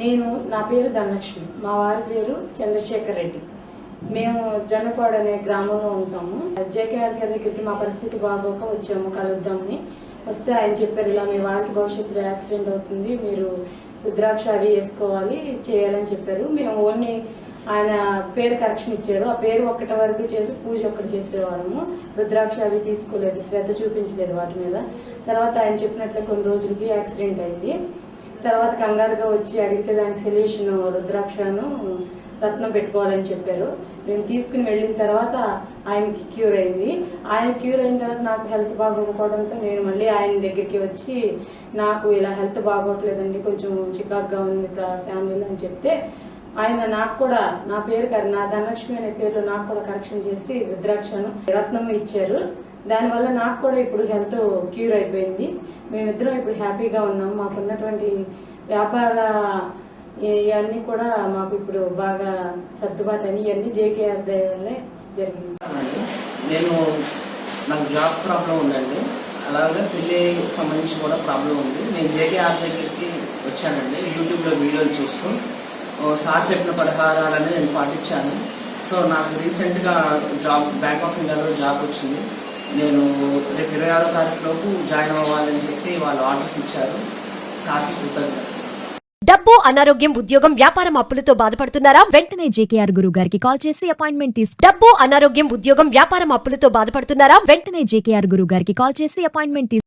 నేను నా పేరు ధనలక్ష్మి. మా వారి పేరు చంద్రశేఖర్ రెడ్డి. మేము జొన్నపాడు అనే గ్రామంలో ఉంటాము. జేకేఆర్ గారి దగ్గరికి మా పరిస్థితి బాగోక వచ్చాము కలుద్దామని. వస్తే ఆయన చెప్పారు ఇలా మీ వారికి భవిష్యత్తులో యాక్సిడెంట్ అవుతుంది మీరు రుద్రాక్ష అవి వేసుకోవాలి చేయాలని చెప్పారు. మేము ఓన్లీ ఆయన పేరు కరెక్షన్ ఇచ్చారు. ఆ పేరు ఒక్కటి వరకు చేసి పూజ ఒక్కటి చేసేవాళ్ళము. రుద్రాక్ష అవి తీసుకోలేదు శ్రద్ధ చూపించలేదు వాటి మీద. తర్వాత ఆయన చెప్పినట్లు కొన్ని రోజులకి యాక్సిడెంట్ అయింది. తర్వాత కంగారుగా వచ్చి అడిగితే దానికి సొల్యూషన్ రుద్రాక్షను రత్నం పెట్టుకోవాలని చెప్పారు. మేము తీసుకుని వెళ్ళిన తర్వాత ఆయనకి క్యూర్ అయింది. ఆయన క్యూర్ అయిన తర్వాత నాకు హెల్త్ బాగోకపోవడంతో నేను మళ్ళీ ఆయన దగ్గరికి వచ్చి నాకు ఇలా హెల్త్ బాగోట్లేదండి కొంచెం చికాగ్గా ఉంది ఫ్యామిలీలో అని చెప్తే ఆయన నాకు కూడా నా పేరు కాదు నా ధనలక్ష్మి అనే పేరు నాకు కూడా కరెక్షన్ చేసి రుద్రాక్షను రత్నము ఇచ్చారు. దానివల్ల నాకు కూడా ఇప్పుడు హెల్త్ క్యూర్ అయిపోయింది. మేమిద్దరం ఇప్పుడు హ్యాపీగా ఉన్నాం. మాకు ఉన్నటువంటి వ్యాపార ఇవన్నీ కూడా మాకు ఇప్పుడు బాగా సర్దుబాటు అని ఇవన్నీ జేకేఆర్ దయ వల్లే జరిగింది నేను నాకు జాబ్ ప్రాబ్లం ఉందండి. అలాగే పెళ్ళి సంబంధించి కూడా ప్రాబ్లం ఉంది. నేను జేకేఆర్ దగ్గరికి వచ్చానండి. యూట్యూబ్లో వీడియోలు చూస్తూ సార్ చెప్పిన పరిహారాలని నేను పాటించాను. సో నాకు రీసెంట్గా జాబ్ బ్యాంక్ ఆఫ్ ఇండియాలో జాబ్ వచ్చింది. నేను రేపు ఇరవై ఆరో తారీఖు లోపు జాయిన్ అవ్వాలని చెప్పి వాళ్ళు ఆర్డర్స్ ఇచ్చారు. సార్కి కృతజ్ఞత డబ్బు అనారోగ్యం ఉద్యోగం వ్యాపారం అప్పులతో బాధపడుతున్నారా? వెంటనే జేకేఆర్ గురువు గారికి కాల్ చేసి అపాయింట్మెంట్ తీసుకు డబ్బు అనారోగ్యం ఉద్యోగం వ్యాపారం అప్పులతో బాధపడుతున్నారా? వెంటనే జేకేఆర్ గురువు గారికి కాల్ చేసి అపాయింట్మెంట్ తీసుకు